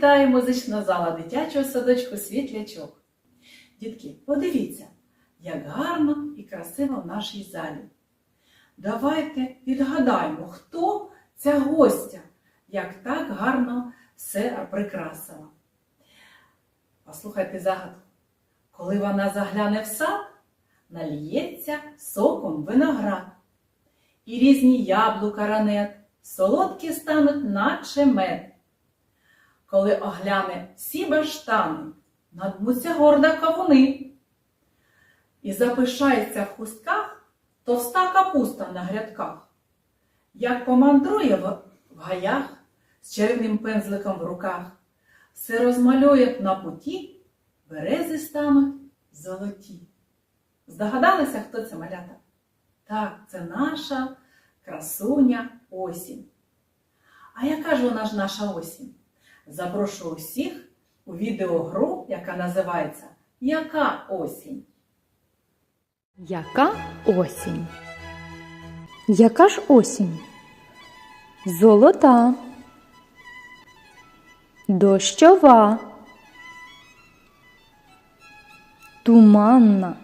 вітає музична зала дитячого садочку Світлячок. Дітки, подивіться, як гарно і красиво в нашій залі. Давайте відгадаємо, хто ця гостя, як так гарно все прикрасила. Послухайте загадку. Коли вона загляне в сад, наліється соком виноград. І різні яблука ранет, солодкі стануть, наче мед. Коли огляне всі баштани, надмуться горда кавуни. І запишається в хустках товста капуста на грядках. Як помандрує в гаях з червним пензликом в руках, все розмалює на путі, берези стануть золоті. Здогадалися, хто це малята? Так, це наша красуня осінь. А яка ж вона ж наша осінь? Запрошую усіх у відеогру, яка називається Яка осінь? Яка осінь? Яка ж осінь? Золота, дощова, туманна,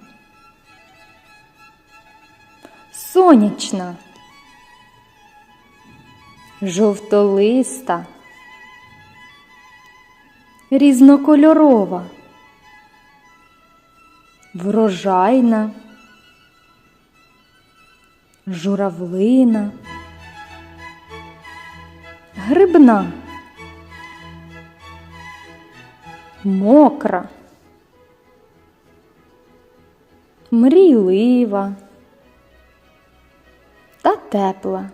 сонячна, жовтолиста, різнокольорова, врожайна журавлина, грибна, мокра, мрійлива та тепла.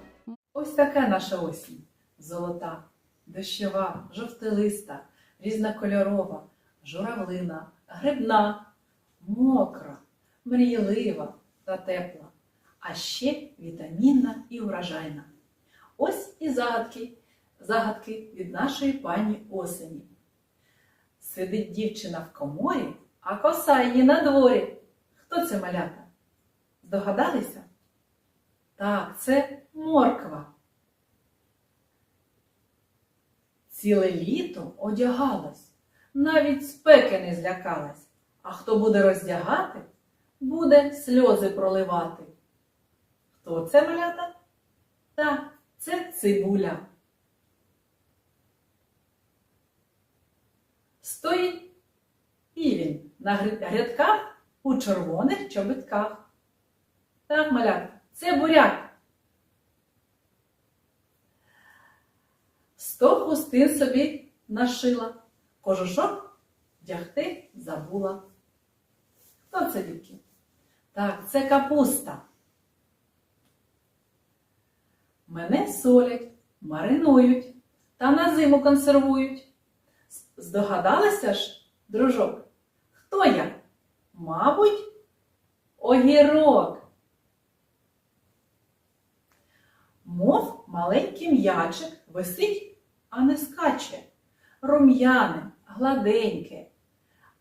Ось така наша осінь. Золота, дощова, жовтилиста, різнокольорова, журавлина, грибна, мокра, мрійлива та тепла, а ще вітамінна і урожайна. Ось і загадки, загадки від нашої пані осені. Сидить дівчина в коморі, а коса її на дворі. Хто це малята? Здогадалися? Так, це морква. Ціле літо одягалась, навіть спеки не злякалась. А хто буде роздягати, буде сльози проливати. Хто це малята? Так, це цибуля. Стоїть півень на грядках у червоних чобітках. Так, малята, це буряк. Сто хустин собі нашила, кожушок вдягти забула. Хто це дітки? Так, це капуста. Мене солять, маринують та на зиму консервують. Здогадалася ж, дружок? Хто я? Мабуть, огірок. Мов маленький м'ячик висить, а не скаче. Рум'яне, гладеньке,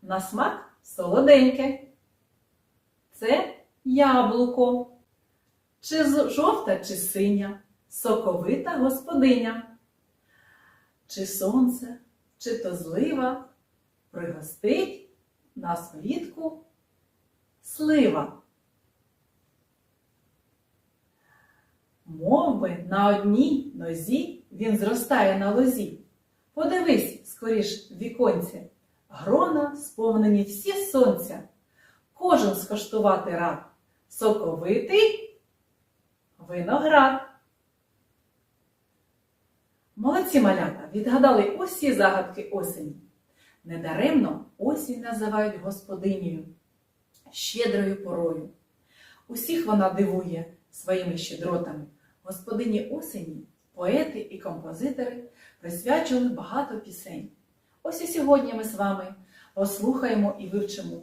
на смак солоденьке. Це яблуко. Чи жовта, чи синя, соковита господиня. Чи сонце, чи то злива, пригостить нас влітку слива. Мов би на одній нозі він зростає на лозі. Подивись скоріш віконці, грона сповнені всі сонця. Кожен скоштувати рад, соковитий виноград. Молодці малята відгадали усі загадки осені. Недаремно осінь називають господинею, щедрою порою. Усіх вона дивує своїми щедротами. Господині осені, поети і композитори присвячували багато пісень. Ось і сьогодні ми з вами послухаємо і вивчимо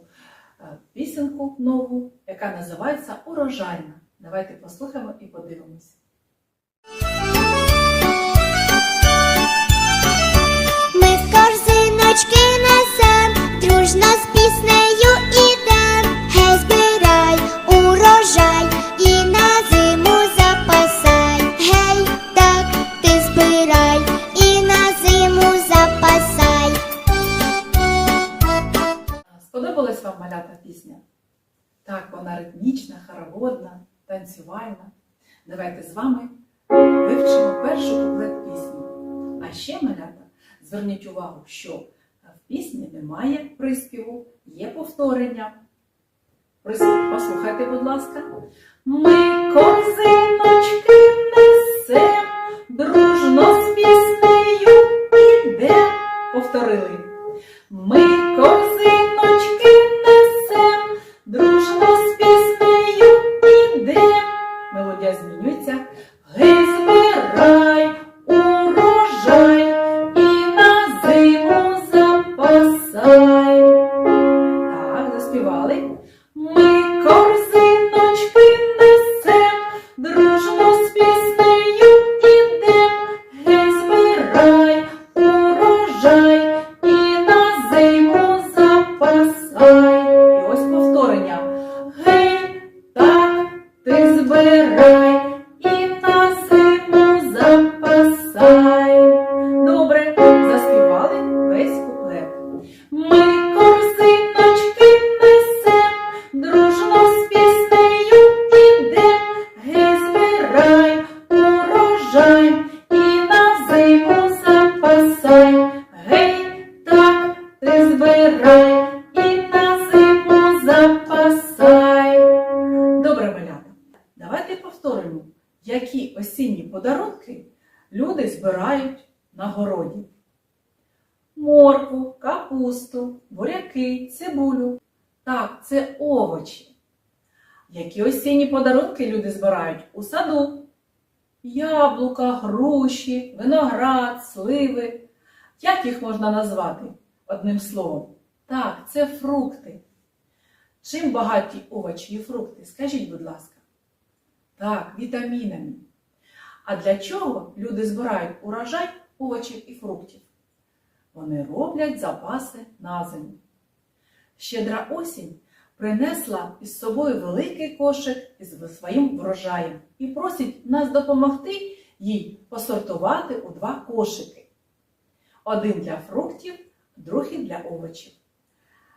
е, пісенку нову, яка називається Урожайна. Давайте послухаємо і подивимось. Так, вона ритмічна, хороводна, танцювальна. Давайте з вами вивчимо першу куплет пісні. А ще, малята, зверніть увагу, що в пісні немає приспіву, є повторення. Прис- Послухайте, будь ласка. Ми корзиночки несем, збирай і на зиму запасай. Добре, заспівали весь куплет. Ми корзиночки несем, дружно з піснею ідем. Гей, збирай урожай і на зиму запасай. Гей, так, ти збирай буряки, цибулю. Так, це овочі. Які осінні подарунки люди збирають у саду? Яблука, груші, виноград, сливи. Як їх можна назвати одним словом? Так, це фрукти. Чим багаті овочі і фрукти? Скажіть, будь ласка. Так, вітамінами. А для чого люди збирають урожай овочів і фруктів? Вони роблять запаси на зиму. Щедра осінь принесла із собою великий кошик із своїм врожаєм і просить нас допомогти їй посортувати у два кошики. Один для фруктів, другий для овочів.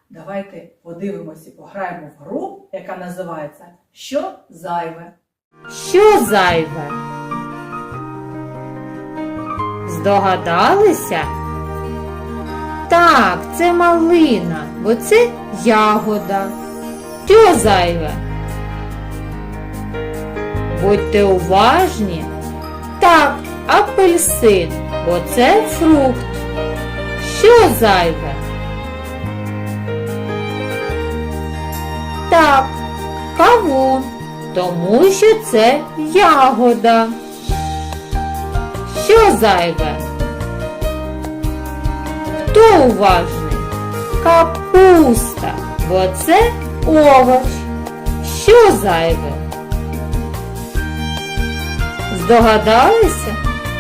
Давайте подивимося і пограємо в гру, яка називається Що зайве? Що зайве? Здогадалися? Так, це малина, бо це ягода. Що зайве? Будьте уважні. Так, апельсин, бо це фрукт. Що зайве? Так, кавун, тому що це ягода. Що зайве? Хто уважний? Капуста, бо це овоч. Що зайве? Здогадалися?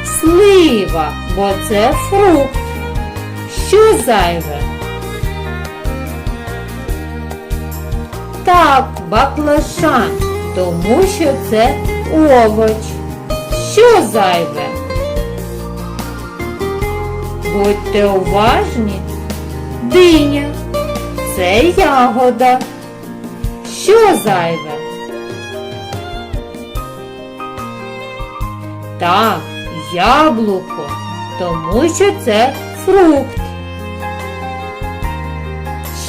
Слива, бо це фрукт. Що зайве? Так, баклажан, тому що це овоч. Що зайве? Будьте уважні. Диня. Це ягода. Що зайве? Так, яблуко, тому що це фрукт.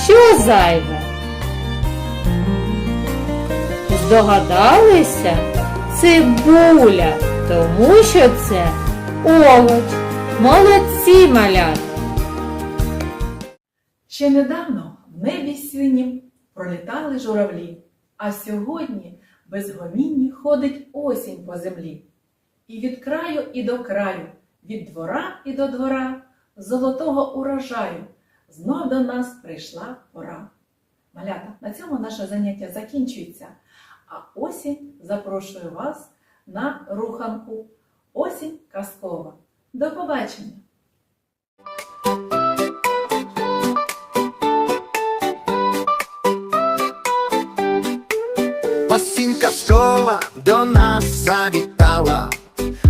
Що зайве? Здогадалися? Цибуля, тому що це овоч. Молодці малят! Ще недавно в небі синім пролітали журавлі, а сьогодні безгомінні ходить осінь по землі. І від краю і до краю, від двора і до двора, золотого урожаю, знов до нас прийшла пора. Малята, на цьому наше заняття закінчується, а осінь запрошує вас на руханку. Осінь казкова. До побачення! Осінь казкова до нас завітала,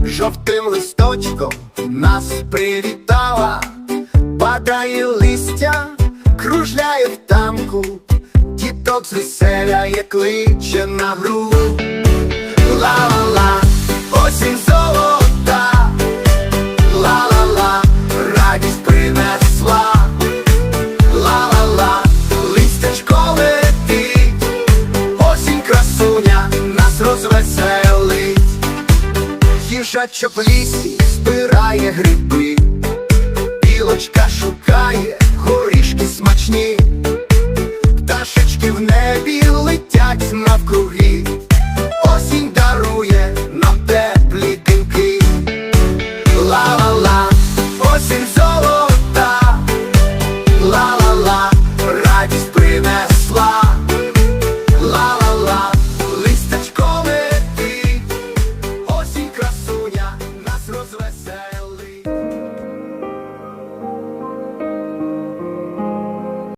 жовтим листочком нас привітала, падає листя, кружляє в танку, діти їжачок звеселяє, кличе на гру. Ла-ла-ла, осінь їжачок в лісі збирає гриби, білочка шукає горішки смачні,